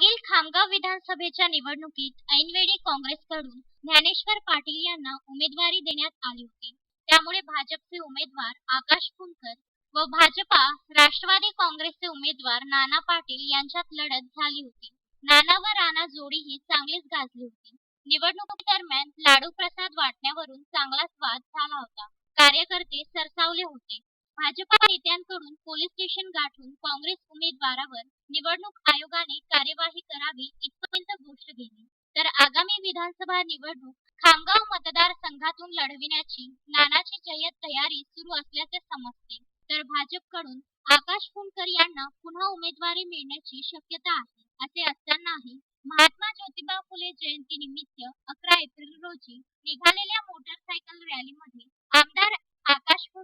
मागील खामगाव विधानसभेच्या निवडणुकीत ऐनवेळी काँग्रेसकडून ज्ञानेश्वर पाटील यांना उमेदवारी देण्यात आली होती. त्यामुळे भाजपचे उमेदवार आकाश फुंकर व भाजपा राष्ट्रवादी काँग्रेसचे उमेदवार नाना पाटील यांच्यात लढत झाली होती. नाना व राणा जोडी ही चांगलीच गाजली होती. निवडणुकीदरम्यान लाडू प्रसाद वाटण्यावरून चांगलाच वाद झाला होता. कार्यकर्ते सरसावले होते. भाजपा नेत्यांकडून पोलीस स्टेशन गाठून काँग्रेस उमेदवारावर निवडणूक आयोगाने कार्यवाही करावी इथपर्यंत गोष्ट गेली. तर आगामी विधानसभा निवडणूक खामगाव मतदारसंघातून लढविण्याची नानाची जय्यत तयारी सुरू असल्याचे समजते. तर भाजपकडून आकाश फुंडकर यांना पुन्हा उमेदवारी मिळण्याची शक्यता आहे असे असतानाही महात्मा ज्योतिबा फुले जयंती निमित्त अकरा एप्रिल रोजी निघालेल्या मोटरसायकल रॅलीमध्ये आमदार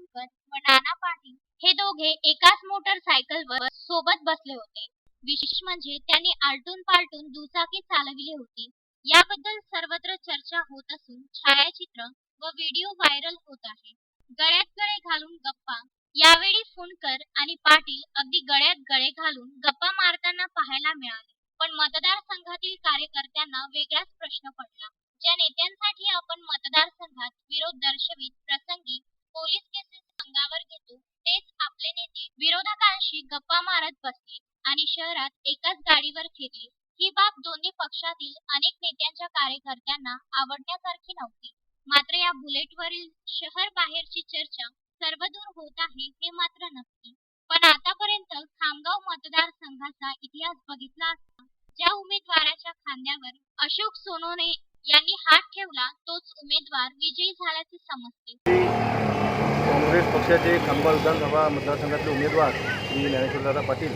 आकाश व नाना पाटील हे दोघे एकाच मोटरसायकलवर सोबत बसले होते. विशेष म्हणजे त्यांनी आलटून पालटून दुचाकी चालविली होती. याबद्दल सर्वत्र चर्चा होत असून छायाचित्र व व्हिडिओ व्हायरल होत आहे. गळ्यात गळे घालून गप्पा यावेळी फुंडकर आणि पाटील अगदी गळ्यात गळे घालून गप्पा मारताना पाहायला मिळाले. पण मतदारसंघातील कार्यकर्त्यांना वेगळाच प्रश्न पडला. ज्या नेत्यांसाठी अंगावर घेतो तेच आपले नेते विरोधकांशी गप्पा मारत बसले आणि शहरात एकाच गाडीवर फिरले. ही बाब दोन्ही पक्षातील अनेक नेत्यांच्या कार्यकर्त्यांना आवडण्यासारखी नव्हती. मात्र या बुलेटवरील शहर बाहेरची चर्चा सर्वदूर होत आहे हे मात्र नक्की. पण आतापर्यंत खामगाव मतदारसंघाचा इतिहास बघितला असता ज्या उमेदवाराच्या खांद्यावर अशोक सोनोने यांनी हात ठेवला तोच उमेदवार विजयी झाल्याचे समजते. काँग्रेस पक्षाचे खामगाव विधानसभा मतदारसंघातले उमेदवार श्री ज्ञानेश्वरदादा पाटील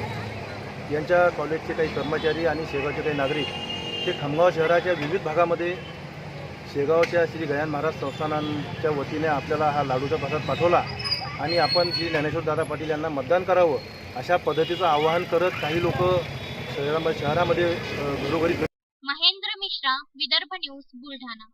यांच्या कॉलेजचे काही कर्मचारी आणि शेगावचे काही नागरिक ते खामगाव शहराच्या विविध भागामध्ये शेगावच्या श्री गयान महाराज संस्थानांच्या वतीने आपल्याला हा लाडूचा प्रसाद पाठवला आणि आपण श्री ज्ञानेश्वरदादा पाटील यांना मतदान करावं अशा पद्धतीचं आवाहन करत काही लोक शहरामध्ये शहरामध्ये घरोघरी महेंद्र मिश्रा विदर्भ न्यूज बुलढाणा.